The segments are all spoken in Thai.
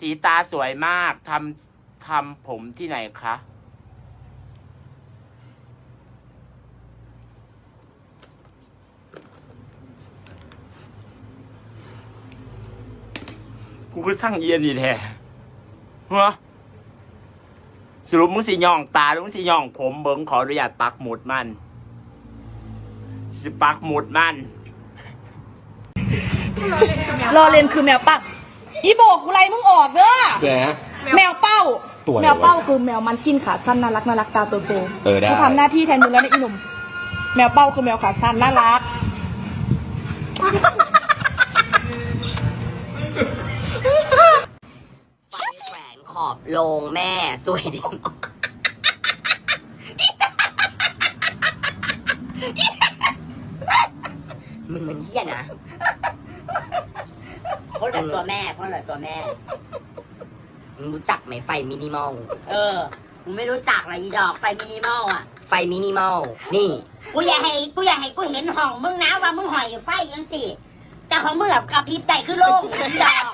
สีตาสวยมากทำทำผมที่ไหนคะ กูก็ช่างเอียนนี่แท้เหรอสรุปมึงสิย่องตาหรือมึงสิย่องผมเบิ้งขออนุญาตปักหมุดมัน สิปักหมุดมัน รอเลนคือแมวป้า อีโบกกูไล่มึงออกเด้อแหม แมวเป้าตัวอะไรวะแมวเป้าคือแมวมันกินขาสั้นน่ารักน่ารักตาโตโตเออได้ กูทำหน้าที่แทนมึงแล้วนะอีหนุ่มแมวเป้าคือแมวขาสั้นน่ารัก ไฟแขวนขอบโลงแม่สวยดีมากมึงมันเหี้ยนะเพ ราะเหลือตัวแม่เพราะเหลือตัวแม่ มึงรู้จักไหมไฟมินิมอล เออมึงไม่รู้จักเลยอีดอกไฟมินิมอลอะ ไฟมินิมอล นี่ กูอยากให้กูอยากให้กูเห็นห้องมึงนะว่ามึงหอยไฟยังสิแต่ของมึงแบบกระพริบได้คือโล่งอีดอก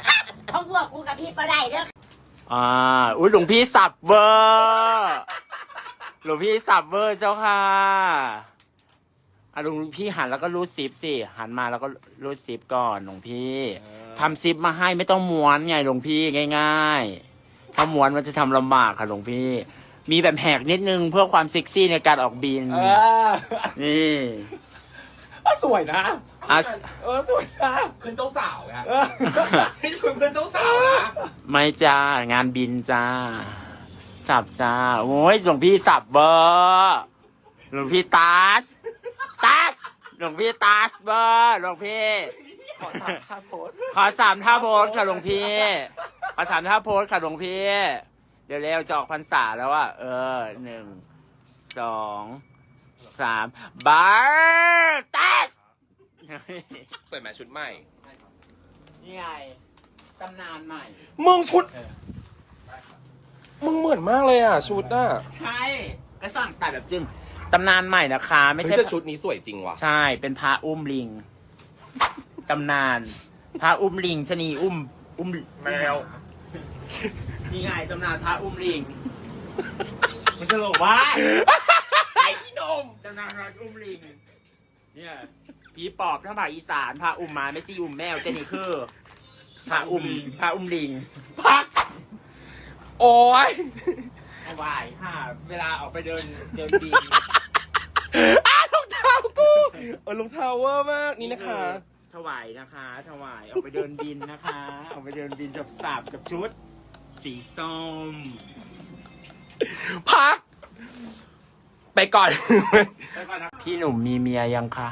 ของพวกกูกระพริบมาได้เด้ออ่า อุ้ยหลวงพี่สับเวอร์หลวงพี่สับเวอร์เจ้าค่ะอะหลวงพี่หันแล้วก็รูดซิปสิหันมาแล้วก็รูดซิปก่อนหลวงพี่ ทำซิปมาให้ไม่ต้องม้วนไงหลวงพี่ง่ายๆถ้าม้วนมันจะทำลำบากค่ะหลวงพี่ มีแบบแหกนิดนึงเพื่อความเซ็กซี่ในการออกบิน เออนี่อะสวยนะ อะเออสวยนะเพื่อนเจ้าสาวไงเออนี่ชวนเพื่อนเจ้าสาวนะไม่จ้างานบินจ้า สับจ้า โอ้ยหลวงพี่สับเบอร์หลวงพี่ตาสตาสหลวงพี่ตาสเบอร์หลวงพี่ ขอสามท่าโพสขอสามท่าโพสค่ะหลวงพี่ ขอสามท่าโพสค่ะหลวงพี่ เดี๋ยวเร็วจะออกพรรษาแล้วอะเออหนึ่งสองสามบาร์ตาสเปิดแมชุดใหม่ นี่ไงตำนานใหม่ มึงชุด มึงเหมือนมากเลยอะ ชุดอะ ใช่ก็สั่งตัดแบบจึงตำนานใหม่นะคะ ไม่ไม่ใช่ใช่ชุดนี้สวยจริงว่ะ ใช่ เป็นพระอุ้มลิง ตำนานพระอุ้มลิงชะนีอุ้ม อุ้มแมวนี่ไงตำนานพระอุ้มลิง มันจะบอกว่าไอ้พี่นมตำนานพระอุ้มลิง เนี่ยผีปอบถ้าภาคอีสานพระอุ้มหมาไม่ซี่อุ้มแมวแต่นี่คือพระอุ้มพระอุ้มลิงพัก โอ้ยถวายค่ะเวลาออกไปเดินเดินดินอ้ารองเท้ากู เออรองเท้าเวอร์มากนี่นะคะ ถวายนะคะ ถวายออกไปเดินบินนะคะออกไปเดินบินสับสับๆกับชุด สีส้มพัก ไปก่อนพี่หนุ่มมีเมียยังคะ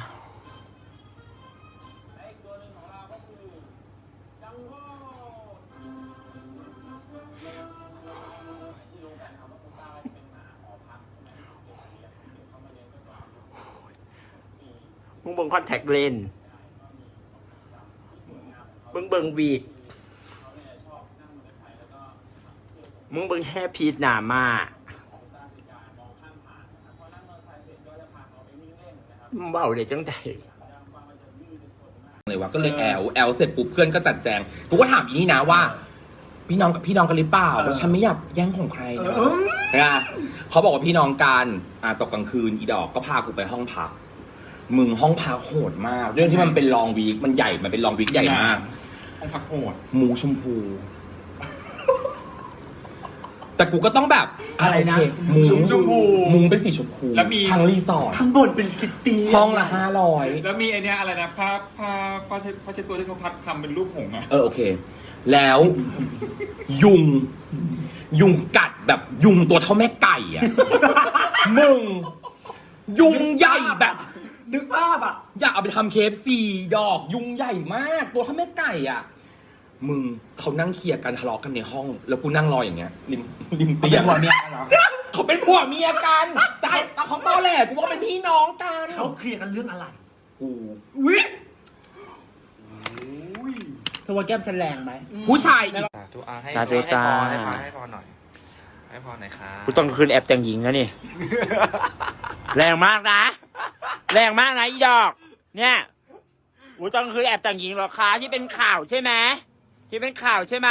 มึงเบิ่งคอนแทคเลนส์ มึงเบิ่งวีดมึงเบิ่งแฮปพีดหนามาเบาเดี๋ยวจังใจเลยวะก็เลยแอลแอลเสร็จปุ๊บเพื่อนก็จัดแจงกูก็ถามอีนี่นะว่า พี่น้องกับพี่น้องกันหรือเปล่าว่าฉันไม่อยากแย่งของใครนะนะเขาบอกว่าพี่น้องกันอ่าตกกลางคืนอีดอกก็พากูไปห้องพักมึงห้องพักโหดมาก เรื่องที่มันเป็นลองวีคมันใหญ่มันเป็นลองวีคใหญ่มาก ห้องพักโหดหมูชมพู แต่กูก็ต้องแบบอะไรนะโเคหมูชมพูมุงเป็นสีชมพูแล้วมี ทางรีสอร์ทข้างบนเป็นคิตตี้ห้องละห้าร้อยแล้วมีไอเนี้ยอะไรนะผ้าผ้าผ้าเช็ดผ้าเช็ดตัวที่เขาพัดคำเป็นรูปหงส์อะเออโอเค แล้ว ยุง ยุงกัดแบบยุงตัวเท่าแม่ไก่อะมึง ยุงใหญ่แบบ นึกภาพอะ อยากเอาไปทำเคฟซีดอกยุงใหญ่มาก ตัวเท่าแม่ไก่อะ มึงเขานั่งเคลียร์กันทะเลาะกันในห้อง แล้วกูนั่งรออย่างเงี้ยริมริมเตียงเป็นผัวเมียเหรอเขาเป็นผัวเมียกันแต่แต่ของตอแหละกูว่าเป็นพี่น้องกันเขาเคลียร์กันเรื่องอะไรกูวิเธอว่าแก้มฉันแรงไหมผู้ชายอีกสาธุอะให้สาธุจ้าให้พรให้พรให้พรหน่อยให้พรหน่อยครับกูต้องคืนแอบแต่งหญิงแล้วนี่ แรงมากนะ แรงมากนะอีดอก เนี่ยกูต้องคืนแอบแต่งหญิงเหรอคะที่เป็นข่าวใช่ไหม ที่เป็นข่าวใช่ไหม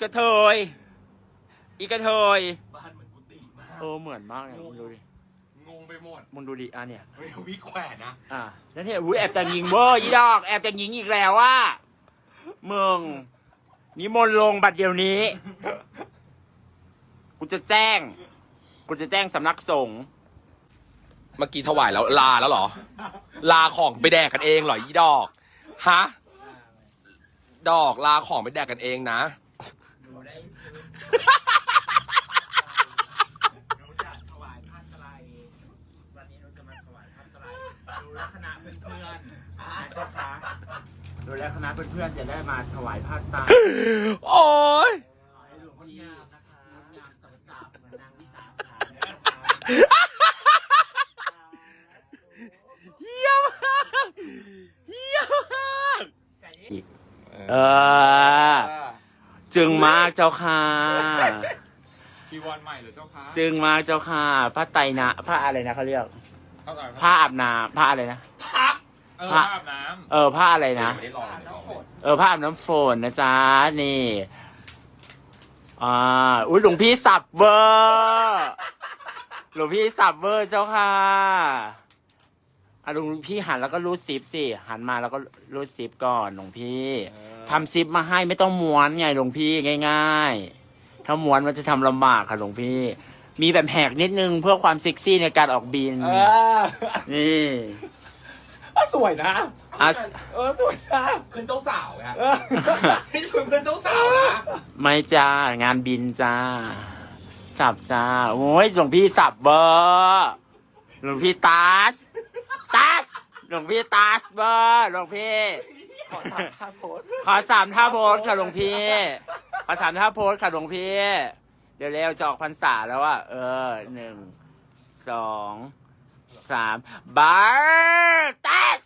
กระเทยอีกระเทยบ้านเหมือนกุฏิมากเออเหมือนมากเลยมึงดูดิงงไปหมดมึงดูดิอะเนี่ยเฮ้ยวิแขวนนะอะแล้วเนี่ยอุ้ยแอบจะยิงเวอร์อีดอกแอบจะยิงอีกแล้วว่ามึงนิมนต์ลงบัดเดี๋ยวนี้ กูจะแจ้ง กูจะแจ้งสำนักสงฆ์เมื่อกี้ถวายแล้วลาแล้วเหรอ ลาของไปแดกกันเองเหรออีดอก ฮะ ดอกลาของไปแดกกันเองนะหนูได้หนูจะถวายผ้าสไลด์วันนี้หนูจะมาถวายผ้าสไลด์ดูแลคณะเพื่อนๆนะเจ้าคะดูแลคณะเพื่อนๆจะได้มาถวายผ้าตาโอ้ยขอให้หลวงพ่องามนะคะงามสังสาบเหมือนนางวิสาขานะคะ เยี่ยมมากเยี่ยมมาก เออ จึงมากเจ้าค่ะ จีวรใหม่เหรือเจ้าคะจึงมากเจ้าค่ะพระไตรนะพระอะไรนะเขาเรียกเข้าใจผ้าอาบน้ำผ้าอะไรนะ เออพระอาบน้เออผ้าอะไรนะ ไม่ได้ลองเลยเออผ้าอาบน้ำฝนนะจ๊ะ นี่อ่าอุ้ยหลวงพี่สับเบอร์หลวงพี่สับเบอร์เจ้าค่ะอะหลวงพี่หันแล้วก็รูดซิปสิหันมาแล้วก็รูดซิปก่อนหลวงพี่ ทำซิปมาให้ไม่ต้องม้วนไงหลวงพี่ง่าย ๆ ถ้าม้วนมันจะทำลำบากค่ะหลวงพี่ มีแบบแหกนิดนึงเพื่อความเซ็กซี่ในการออกบินนี่สวยนะอะเออสวยนะเพื่อนเจ้าสาวไงนี่ชวนเพื่อนเจ้าสาวนะไม่จ้างานบินจ้า สับจ้า โอ้ยหลวงพี่สับเบอร์หลวงพี่ตัสตัสหลวงพี่ตัสเบอร์หลวงพี่ ขอสามท่าโพสขอสามท่าโพสค่ะหลวงพี่ ขอสามท่าโพสค่ะหลวงพี่ เดี๋ยวเร็วจะออกพรรษาแล้วอะเออหนึ่งสองสามบาร์เตส